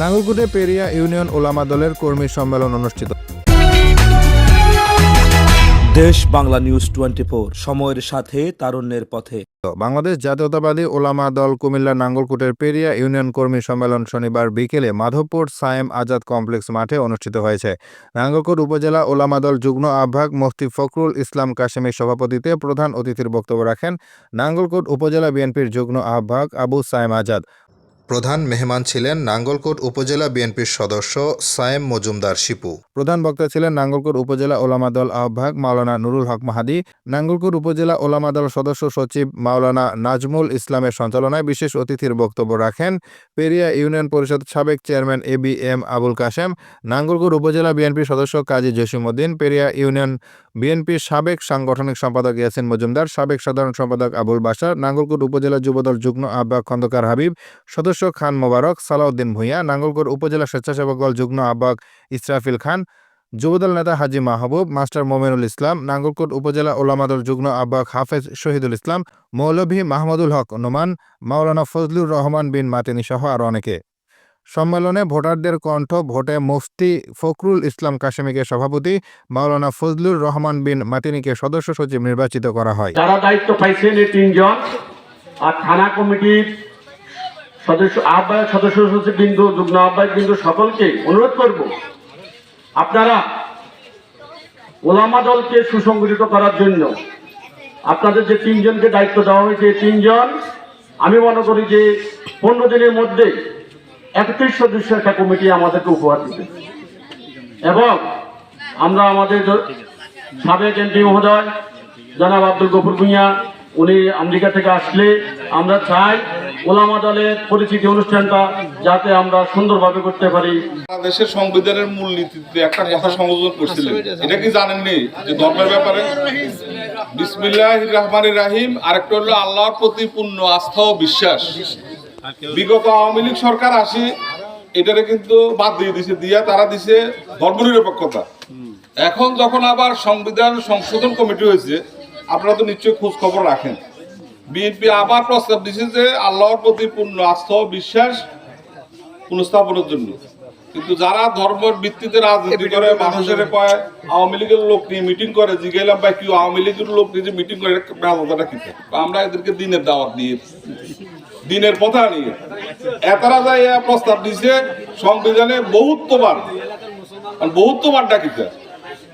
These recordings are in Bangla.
নাঙ্গলকুটে পেরিয়া ইউনিয়ন ওলামা দলের কর্মী সম্মেলন অনুষ্ঠিত। দেশ বাংলা নিউজ টোয়েন্টি সময়ের সাথে তারুণ্যের পথে। বাংলাদেশ জাতীয়তাবাদী ওলামা দল কুমিল্লা নাঙ্গলকুটের পেরিয়া ইউনিয়ন কর্মী সম্মেলন শনিবার বিকেলে মাধবপুর সায়েম আজাদ কমপ্লেক্স মাঠে অনুষ্ঠিত হয়েছে। নাঙ্গলকোট উপজেলা ওলামা দল যুগ্ম আহ্বায়ক মুফতি ফখরুল ইসলাম কাশেমের সভাপতিতে প্রধান অতিথির বক্তব্য রাখেন নাঙ্গলকোট উপজেলা বিএনপির যুগ্ম আহ্বায়ক আবু সায়েম আজাদ। প্রধান মেহমান ছিলেন নাঙ্গলকোট উপজেলা বিএনপির সদস্য সায়েম মজুমদার শিপু। প্রধান বক্তা ছিলেন নাঙ্গলকোট উপজেলা ওলামা দল আহ্বায়ক মাওলানা নুরুল হক মাহাদি, নাঙ্গলকোট উপজেলা ওলামা দল সদস্য সচিব মাওলানা নাজমুল ইসলামের সঞ্চালনায় বিশেষ অতিথির বক্তব্য রাখেন পেরিয়া ইউনিয়ন পরিষদ সাবেক chairman A B M Abul Kashem, Nangalkot উপজেলা বিএনপির সদস্য কাজী জসিমউদ্দিন, পেরিয়া ইউনিয়ন বিএনপির সাবেক সাংগঠনিক সম্পাদক ইয়াসিন মজুমদার, সাবেক সাধারণ সম্পাদক আবুল বাশার, নাঙ্গলকোট উপজেলা যুবদল যুগ্ম আহ্বায়ক খন্দকার হাবিব, সদস্য খান মোবারক, সালাউদ্দিন ভূঁইয়া, নাঙ্গলকোট উপজেলা স্বেচ্ছাসেবক দল যুগ্ম আহ্বায়ক ইসরাফিল খান, যুবদল নেতা হাজি মাহবুব, মাস্টার মোমেনুল ইসলাম, নাঙ্গলকোট উপজেলা ওলামাদল যুগ্ম আহ্বায়ক হাফেজ শহীদুল ইসলাম, মৌলভী মাহমুদুল হক নোমান, মাওলানা ফজলুর রহমান বিন মাতিনি সহ আরও অনেকে। সম্মেলনে ভোটারদের কণ্ঠ, ভোটে মুফতি ফখরুল ইসলাম কাশেমিকে সভাপতি, মাওলানা ফজলুর রহমান বিন মাতিনিকে সদস্য সচিব নির্বাচিত করা হয়। যারা দায়িত্ব পাইছেন এই তিনজন, আর থানা কমিটির সদস্য, আহ্বায়ক সদস্য সচিব বিন্দু, যুগ্ম আহ্বায়ক বিন্দু, সকলকে অনুরোধ করব আপনারা ওলামা দলকে সুসংগঠিত করার জন্য আপনাদের যে তিনজনকে দায়িত্ব দেওয়া হয়েছে তিনজন, আমি মনে করি যে পনেরো দিনের মধ্যে একত্রিশ সদস্য একটা কমিটি আমাদেরকে উপহার দিবে। এবং আমরা আমাদের সাবেক এমপি মহোদয়, জনাব আব্দুল গফুর ভুঁইয়া, উনি আমেরিকা থেকে আসলে আমরা চাই ওলামা দলের পরিচিতি অনুষ্ঠানটা যাতে আমরা সুন্দরভাবে করতে পারি। বাংলাদেশের সংবিধানের মূলনীতিতে একটা কথা সংযোজন করছিলেন। এটা কি জানেননি? যে ধর্মের ব্যাপারে? বিসমিল্লাহ রহমান রাহিম, আরেকটা হলো আল্লাহর প্রতি পূর্ণ আস্থা ও বিশ্বাস। বিগত আওয়ামী লীগ সরকার আসি, এটারে কিন্তু বাদ দিয়ে দিছে, দিয়া তারা দিছে ধর্মনিরপেক্ষতা। এখন যখন আবার সংবিধান সংশোধন কমিটি হয়েছে, আপনারা তো নিশ্চয়ই খোঁজ খবর রাখেন। বিএনপি আবার প্রস্তাব দিচ্ছে যে আল্লাহর প্রতি পূর্ণ আস্থা বিশ্বাস পুনঃস্থাপনের জন্য। কিন্তু যারা ধর্মের ভিত্তিতে রাজনীতি করে, মানুষের কয়, আওয়ামী লীগের লোক নিয়ে মিটিং করে জিজ্ঞাসলাম ভাই, কি আওয়ামী লীগের লোক নিয়ে যে মিটিং করে ব্যবস্থাটা কি? আমরা এদেরকে দিনের দাওয়াত দিয়ে, দিনের কথা নিয়ে। এতারা এ প্রস্তাব দিছে, সংবিধানে বহুত্ববার বহুত্ববার ডাকিতে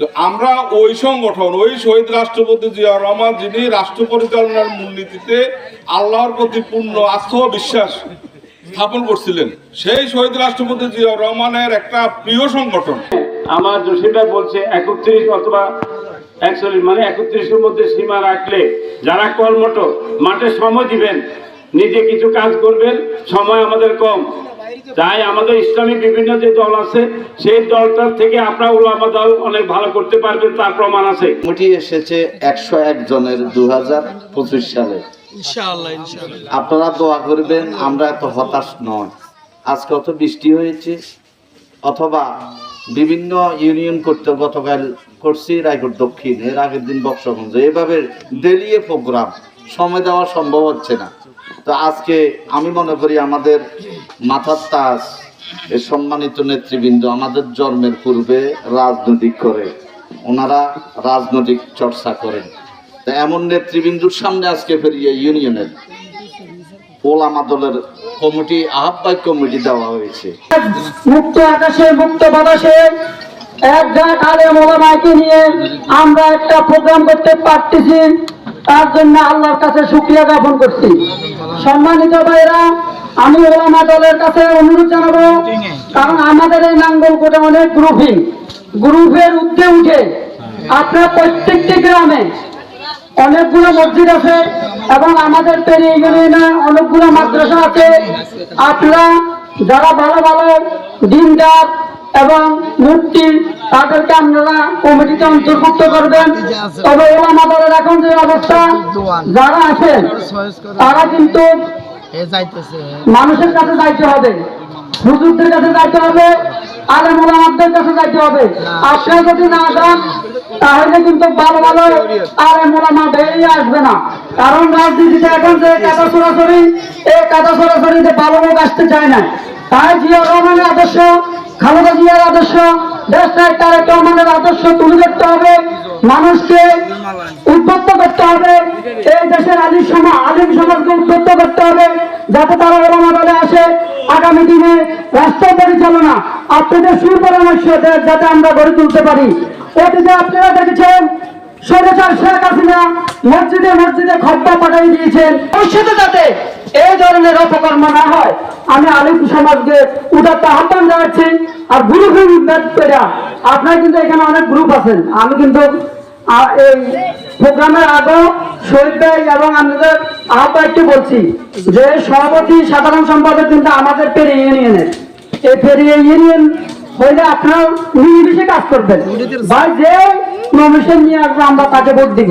তো আমরা ওই সংগঠন, ওই শহীদ রাষ্ট্রপতি জিয়াউর রহমান যিনি রাষ্ট্র পরিচালনার মূলনীতিতে আল্লাহর প্রতি পূর্ণ আস্থা বিশ্বাস স্থাপন করছিলেন, সেই শহীদ রাষ্ট্রপতি জিয়াউর রহমানের একটা প্রিয় সংগঠন। আমার জসিমরা বলছে একত্রিশ অথবা একচল্লিশ মানে একত্রিশের মধ্যে সীমা রাখলে যারা কর্মঠ, মাঠে সময় দিবেন নিজে কিছু কাজ করবেন সময় আমাদের কম। তাই আমাদের ইসলামিক বিভিন্ন যে দল আছে সেই দলটার থেকে আপনার ওলামা দল অনেক ভালো করতে পারবেন তার প্রমাণ আছে। কমিটি এসেছে একশো এক জনের দু হাজার পঁচিশ সালে। আপনারা দোয়া করবেন আমরা এত হতাশ নয়। আজকে অত বৃষ্টি হয়েছে অথবা বিভিন্ন ইউনিয়ন করতে গতকাল করছি রায়গড় দক্ষিণ এর আগের দিন বক্সগঞ্জ। এভাবে দেলিয়ে প্রোগ্রাম সময় দেওয়া সম্ভব হচ্ছে না। তো আজকে আমি মনে করি আমাদের মাথার এ সম্মানিত নেতৃবৃন্দ আমাদের জন্মের পূর্বে রাজনৈতিক করে, ওনারা রাজনৈতিক চর্চা করেন। এমন নেতৃবৃন্দুর সামনে আজকে ফেরিয়ে ইউনিয়নের কমিটি কমিটি দেওয়া হয়েছে। আকাশে এক নিয়ে আমরা একটা প্রোগ্রাম করতে পারতেছি, তার জন্য আল্লাহর কাছে শুক্রিয়া জ্ঞাপন করছি। সম্মানিত ভাইরা আমি ওলামা দলের কাছে অনুরোধ জানাব কারণ আমাদের এই নাঙ্গলকোটে অনেক গ্রুপিং গ্রুপের উঠে উঠে আপনার প্রত্যেকটি গ্রামে অনেকগুলো মসজিদ আছে এবং আমাদের পেরিয়ে অনেকগুলো মাদ্রাসা আছে। আপনারা যারা ভালো ভালো দিনদার এবং মুক্তি তাদেরকে আপনারা কমিটিতে অন্তর্ভুক্ত করবেন। তবে ওলামা দলের এখন যে অবস্থা যারা আছেন তারা কিন্তু মানুষের কাছে যাইতে হবে হুজুরদের কাছে যাইতে হবে আলেম ওলামাদের কাছে যাইতে হবে। আপনারা যদি না যান তাহলে কিন্তু ভালো ভালো আলেম ওলামা বেরিয়ে আসবে না। কারণ রাজনীতিতে এখন যে কাদা সরাসরি এই কাদা সরাসরিতে ভালো লোক আসতে চায় না। তাই জিয়া রহমানের আদর্শ খালেদা জিয়ার আদর্শ দেশটায় তারেক রহমানের আদর্শ তুলে ধরতে হবে, মানুষকে উদ্বুদ্ধ করতে হবে, এই দেশের আলিম সমাজ আলিম সমাজকে উদ্বুদ্ধ করতে হবে, যাতে তারা দলে আসে। আগামী দিনে রাষ্ট্র পরিচালনা, আপনাদের সুপরামর্শ যাতে আমরা গড়ে তুলতে পারি। অতীতে আপনারা দেখেছেন, স্বৈরাচার শেখ হাসিনা মসজিদে মসজিদে খদ্দা পাঠাই দিয়েছেন। ভবিষ্যতে যাতে এই ধরনের অপকর্ম না হয়। আমি আলিম সমাজকে উদাত্ত আহ্বান জানাচ্ছি আর গ্রুপ পেরা আপনার কিন্তু এখানে অনেক গ্রুপ আছেন। আমি কিন্তু এই প্রোগ্রামের আগে শহীদ ভাই এবং আমাদের আহ্বায়ককে বলছি যে সভাপতি সাধারণ সম্পাদক কিন্তু আমাদের পেরে ইউনিয়নের এই পেরিয়ে ইউনিয়ন হইলে আপনারা নির্বিষে কাজ করবেন। ভাই যে নমিশন নিয়ে আসবে আমরা তাকে ভোট দিব।